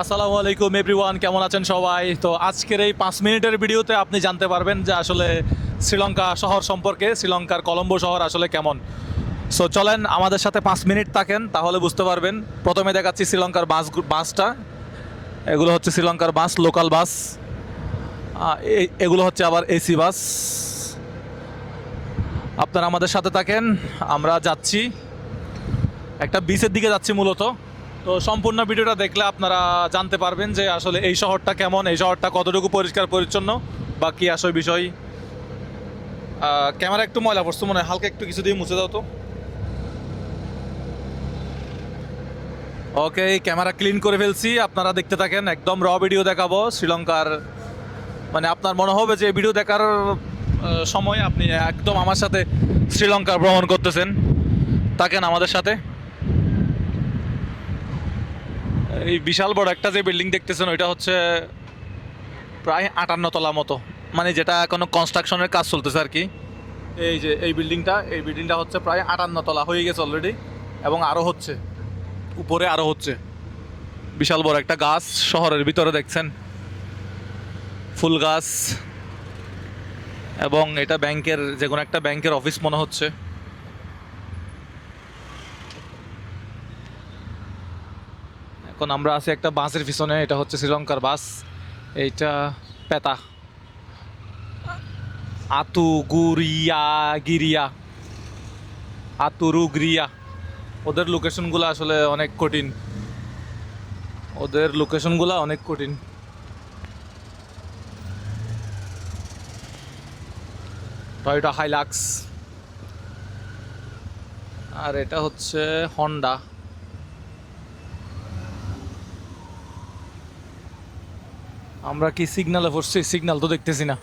আসসালামু আলাইকুম এভরিওয়ান কেমন আছেন সবাই? তো আজকের এই পাঁচ মিনিটের ভিডিওতে আপনি জানতে পারবেন যে আসলে শ্রীলঙ্কা শহর সম্পর্কে, শ্রীলঙ্কার কলম্বো শহর আসলে কেমন। সো চলেন আমাদের সাথে পাঁচ মিনিট থাকেন, তাহলে বুঝতে পারবেন। প্রথমে দেখাচ্ছি শ্রীলঙ্কার বাস বাসটা। এগুলো হচ্ছে শ্রীলঙ্কার বাস, লোকাল বাস। এগুলো হচ্ছে আবার এসি বাস। আপনারা আমাদের সাথে থাকেন, আমরা যাচ্ছি। একটা বিচের দিকে যাচ্ছি মূলত। তো সম্পূর্ণ ভিডিওটা দেখলে আপনারা জানতে পারবেন যে আসলে এই শহরটা কেমন, এই শহরটা কতটুকু পরিষ্কার, পরিচ্ছন্ন বা কী আসল বিষয় ক্যামেরা একটু ময়লা পড়ছে, মনে হয় হালকা একটু কিছু দিয়ে মুছে দাও তো। ওকে ক্যামেরা ক্লিন করে ফেলছি, আপনারা দেখতে থাকেন, একদম র ভিডিও দেখাবো, শ্রীলঙ্কার মানে আপনার মনে হবে যে ভিডিও দেখার সময় আপনি একদম আমার সাথে শ্রীলঙ্কা ভ্রমণ করতেছেন। থাকেন আমাদের সাথে। এই বিশাল বড় একটা যে বিল্ডিং দেখতেছেন, ওইটা হচ্ছে প্রায় আটান্ন তলা মতো। মানে যেটা এখনও কনস্ট্রাকশনের কাজ চলতেছে আর কি। এই যে, এই বিল্ডিংটা এই বিল্ডিংটা হচ্ছে প্রায় আটান্ন তলা হয়ে গেছে অলরেডি এবং আরও হচ্ছে, উপরে আরও হচ্ছে। বিশাল বড় একটা গাছ শহরের ভিতরে দেখছেন। ফুল গাছ, এবং এটা ব্যাংকের যে কোনো একটা ব্যাংকের অফিস মনে হচ্ছে। এখন আমরা আছি একটা বাসের পিছনে, এটা হচ্ছে শ্রীলঙ্কার বাস, এইটা পেতা। আতু গুরিয়া গিরিয়া আতুরুগ্রিয়া ওদের লোকেশনগুলো আসলে অনেক কঠিন। ওদের লোকেশনগুলো অনেক কঠিন। Toyota Hilux. আর এটা হচ্ছে হন্ডা। আমরা কি সিগনালে পড়ছি সিগন্যাল তো দেখতেছি না।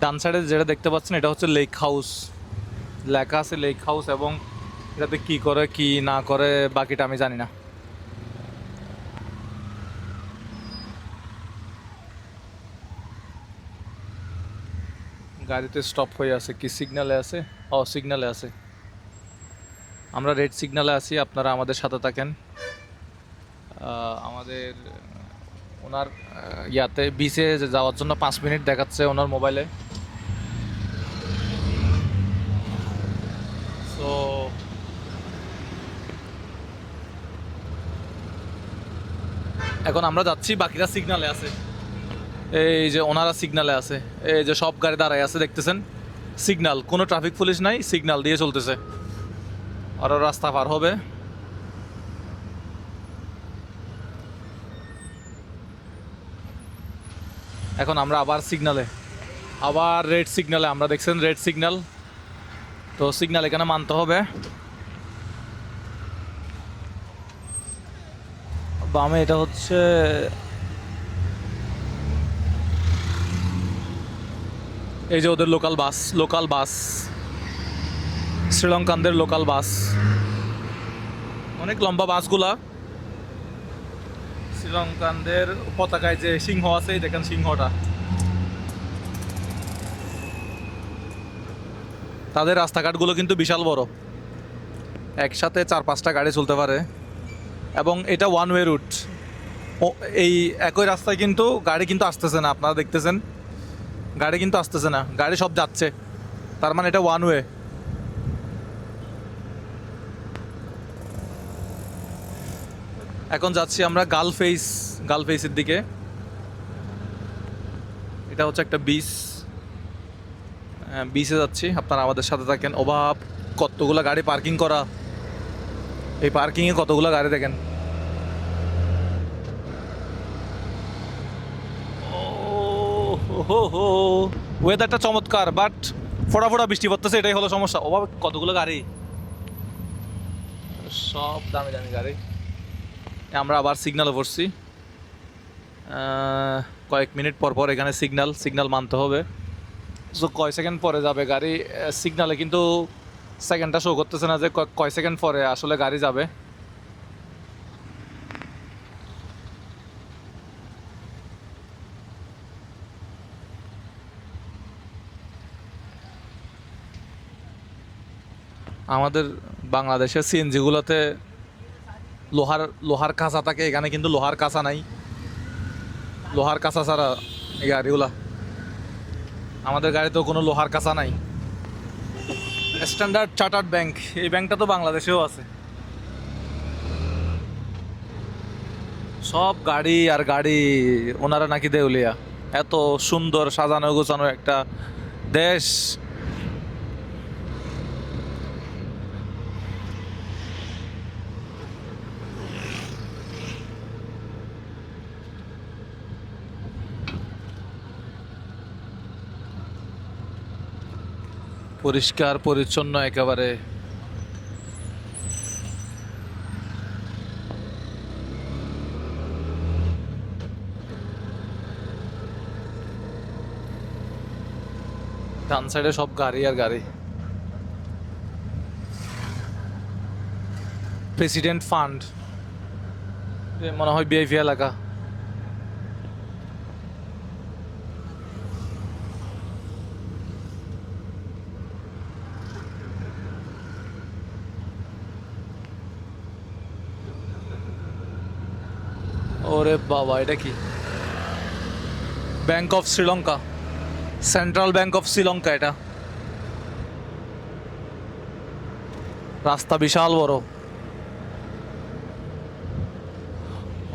ডান সাইডে যেটা দেখতে পাচ্ছেন, এটা হচ্ছে লেক হাউস লেখা আছে লেক হাউস এবং এটাতে কি করে, কি না করে, বাকিটা আমি জানি না। গাড়িতে স্টপ হয়ে আছে। কি সিগনালে আছে? ও সিগনালে আছে। আমরা রেড সিগনালে আছি, আপনারা আমাদের সাথে থাকেন। আমাদের, ওনার ইয়াতে বিচে যাওয়ার জন্য পাঁচ মিনিট দেখাচ্ছে ওনার মোবাইলে। সো এখন আমরা যাচ্ছি, বাকিরা সিগনালে আছে। এই যে ওনারা সিগনালে আছে, এই যে সব গাড়ি দাঁড়ায় আছে, দেখতেছেন? সিগনাল, কোনো ট্রাফিক পুলিশ নাই, সিগনাল দিয়ে চলতেছে। আরও রাস্তা পার হবে। এখন আমরা আবার সিগনালে, আবার রেড সিগনালে, আমরা দেখছেন রেড সিগনাল। তো সিগনাল এখানে মানতে হবে। বামে এটা হচ্ছে এই যে ওদের লোকাল বাস লোকাল বাস শ্রীলঙ্কানদের লোকাল বাস অনেক লম্বা বাসগুলা। শ্রীলঙ্কানদের পতাকায় যে সিংহ আছে, দেখেন সিংহটা। তাদের রাস্তাঘাটগুলো কিন্তু বিশাল বড়। একসাথে চার পাঁচটা গাড়ি চলতে পারে। এবং এটা ওয়ান ওয়ে রুট এই একই রাস্তায় কিন্তু গাড়ি কিন্তু আসতেছে না, আপনারা দেখতেছেন। গাড়ি কিন্তু আসতেছে না। গাড়ি সব যাচ্ছে। তার মানে এটা ওয়ান ওয়ে এখন যাচ্ছি আমরা গালফেইস গালফেইসের দিকে। এটা হচ্ছে একটা বিচ। বিচে যাচ্ছি, আপনারা আমাদের সাথে থাকেন। অভাব কতগুলো গাড়ি পার্কিং করা? এই পার্কিংয়ে কতগুলো গাড়ি দেখেন। হো ওয়েদারটা চমৎকার বাট ফোটা ফোটা বৃষ্টি পড়তেছে, এটাই হলো সমস্যা। অভাব কতগুলো গাড়ি? সব দামি দামি গাড়ি। আমরা আবার সিগনালে পড়ছি। কয়েক মিনিট পর পর এখানে সিগন্যাল সিগন্যাল মানতে হবে। সো কয় সেকেন্ড পরে যাবে গাড়ি? সিগনালে কিন্তু সেকেন্ডটা শো করতেছে না যে কয় সেকেন্ড পরে আসলে গাড়ি যাবে। আমাদের বাংলাদেশের সিএনজিগুলোতে লোহার লোহার কাঁচা থাকে, এখানে কিন্তু লোহার কাঁচা নাই। লোহার কাঁচা ছাড়া এই গাড়িগুলা আমাদের গাড়িতেও কোনো লোহার কাঁচা নাই। স্ট্যান্ডার্ড চার্টার্ড ব্যাংক এই ব্যাংকটা তো বাংলাদেশেও আছে। সব গাড়ি আর গাড়ি ওনারা নাকি দেউলিয়া। এত সুন্দর সাজানো গোছানো একটা দেশ। পরিষ্কার, পরিচ্ছন্ন একেবারে। ডান সাইডে সব গাড়ি আর গাড়ি। President fund. মনে হয় বিআইপি এলাকা। ওরে বাবা, এটা কি? Bank of Sri Lanka central bank of Sri Lanka এটা। রাস্তা বিশাল বড়।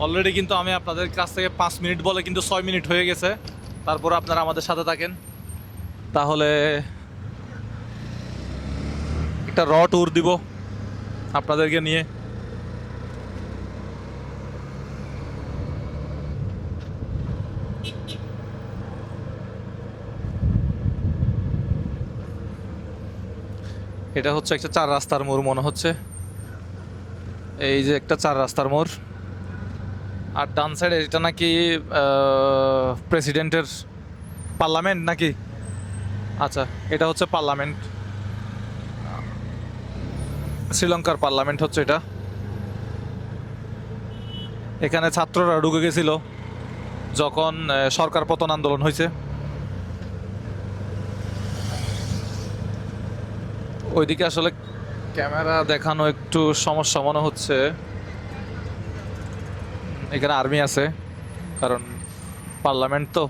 অলরেডি কিন্তু আমি আপনাদের কাছ থেকে পাঁচ মিনিট বলে কিন্তু ছয় মিনিট হয়ে গেছে। তারপর আপনারা আমাদের সাথে থাকেন। তাহলে একটা র ট্যুর দিব আপনাদেরকে নিয়ে। এটা হচ্ছে একটা চার রাস্তার মোড় মনে হচ্ছে। এই যে একটা চার রাস্তার মোড়। আর ডান সাইডে এটা নাকি প্রেসিডেন্টের পার্লামেন্ট নাকি? আচ্ছা এটা হচ্ছে পার্লামেন্ট শ্রীলঙ্কার পার্লামেন্ট হচ্ছে এটা। এখানে ছাত্ররা ঢুকে গেছিল যখন সরকার পতন আন্দোলন হয়েছে। ওইদিকে আসলে ক্যামেরা দেখানো একটু সমস্যা মনে হচ্ছে। এখানে আর্মি আছে, কারণ পার্লামেন্ট তো।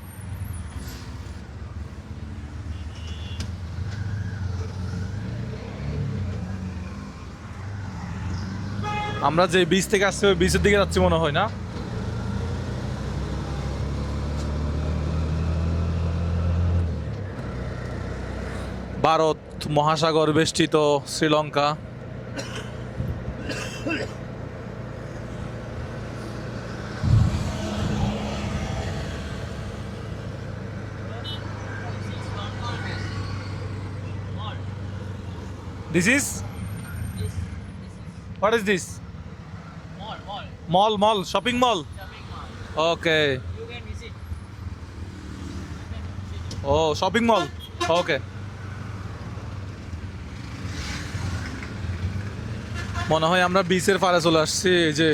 আমরা যে বিচ থেকে আসছি, ওই বিচের দিকে যাচ্ছি মনে হয়, না? ভারত মহাসাগর বেষ্টিত Sri Lanka. This is what is this mall mall shopping mall okay oh shopping mall okay মনে হয় আমরা বিচের পাড়ে চলে আসছি, এই যে।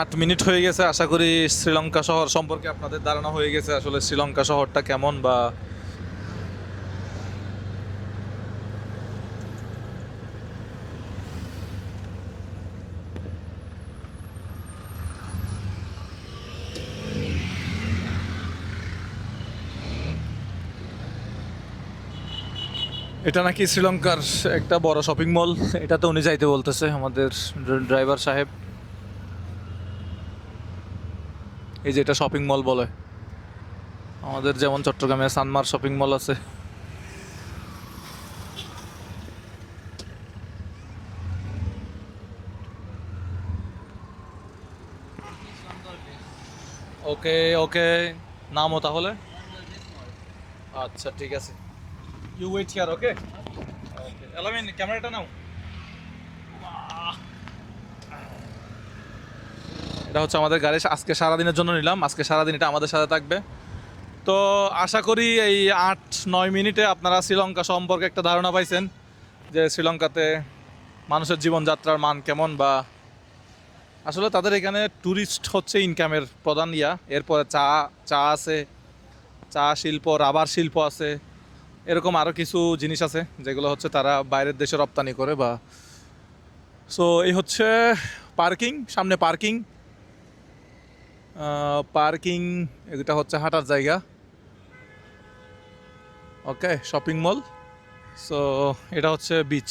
আট মিনিট হয়ে গেছে, আশা করি শ্রীলঙ্কা শহর সম্পর্কে আপনাদের ধারণা হয়ে গেছে, আসলে শ্রীলঙ্কা শহরটা কেমন বা এটা নাকি শ্রীলঙ্কার একটা বড় শপিং মল এটাতে উনি যাইতে বলতেছে, আমাদের ড্রাইভার সাহেব। এই যে এটা শপিং মল বলে। আমাদের যেমন চট্টগ্রামে সানমার শপিং মল আছে। ওকে ওকে নামও তাহলে। আচ্ছা ঠিক আছে। ইউ ওয়েট হিয়ার ওকে এলামিন ক্যামেরাটা নাও। এটা হচ্ছে আমাদের গাড়ি। আজকে সারাদিনের জন্য নিলাম। আজকে সারাদিন এটা আমাদের সাথে থাকবে। তো আশা করি এই আট, নয় মিনিটে আপনারা শ্রীলঙ্কা সম্পর্কে একটা ধারণা পাইছেন যে শ্রীলঙ্কাতে মানুষের জীবনযাত্রার মান কেমন বা আসলে তাদের এখানে ট্যুরিস্ট হচ্ছে ইনকামের প্রধান ইয়া। এরপরে চা চা আছে, চা শিল্প, রাবার শিল্প আছে এরকম আরও কিছু জিনিস আছে যেগুলো হচ্ছে তারা বাইরের দেশে রপ্তানি করে বা সো এই হচ্ছে পার্কিং, সামনে পার্কিং। পার্কিং, এটা হচ্ছে হাঁটার জায়গা। ওকে শপিং মল সো এটা হচ্ছে বিচ